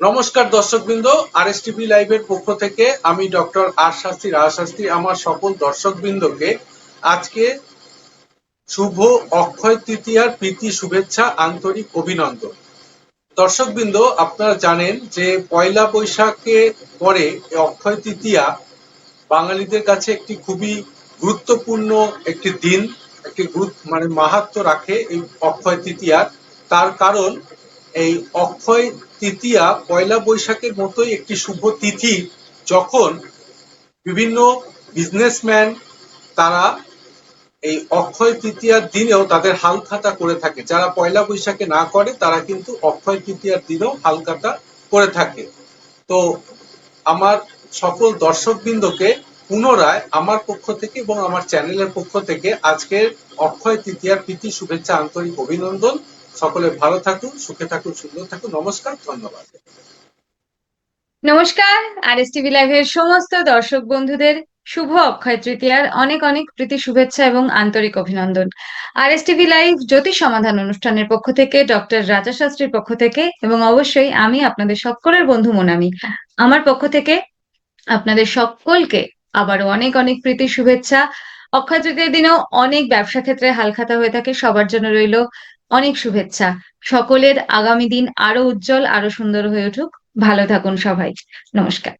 নমস্কার দর্শকবৃন্দ আর S TV লাইভের পক্ষ থেকে আমি ডক্টর আর শাস্ত্রী রাজ শাস্ত্রী আমার সকল দর্শকবৃন্দকে আজকে শুভ অক্ষয় তৃতীয়ার প্রীতি শুভেচ্ছা, আন্তরিক অভিনন্দন। দর্শকবৃন্দ, আপনারা জানেন যে পয়লা বৈশাখে পরে অক্ষয় তৃতীয়া বাঙালিদের কাছে একটি খুবই গুরুত্বপূর্ণ একটি দিন, একটি মানে মাহাত্ম রাখে এই অক্ষয় তৃতীয়ার তার কারণ এই অক্ষয় তৃতীয়া পয়লা বৈশাখের মতোই একটি শুভ তিথি যখন বিভিন্ন বিজনেসম্যান তারা এই অক্ষয় তৃতীয়ার দিনেও তাদের হালখাতা করে থাকে। যারা পয়লা বৈশাখে না করে, তারা কিন্তু অক্ষয় তৃতীয়ার দিনেও হালখাতা করে থাকে। তো আমার সকল দর্শকবৃন্দকে পুনরায় আমার পক্ষ থেকে এবং আমার চ্যানেলের পক্ষ থেকে আজকের অক্ষয় তৃতীয়ার প্রীতি, শুভেচ্ছা, আন্তরিক অভিনন্দন। সকলে ভালো থাকুন, সুখে থাকুন, সুন্দর থাকুন। নমস্কার, ধন্যবাদ। নমস্কার। আর এস টিভি লাইভের সমস্ত দর্শক বন্ধুদের শুভ অক্ষয় তৃতীয়ার অনেক অনেক প্রীতি শুভেচ্ছা এবং আন্তরিক অভিনন্দন। আর এস টিভি লাইভ জ্যোতিষ সমাধান অনুষ্ঠানের পক্ষ থেকে, ডক্টর রাজা শাস্ত্রীর পক্ষ থেকে এবং অবশ্যই আমি আপনাদের সকলের বন্ধু মোনামি। আমার পক্ষ থেকে আপনাদের সকলকে আবারও অনেক অনেক প্রীতি শুভেচ্ছা। অক্ষয় তৃতীয়ার দিনেও অনেক ব্যবসা ক্ষেত্রে হালখাতা হয়ে থাকে, সবার জন্য রইল অনেক শুভেচ্ছা। সকলের আগামী দিন আরও উজ্জ্বল, আরও সুন্দর হয়ে উঠুক। ভালো থাকুন সবাই। নমস্কার।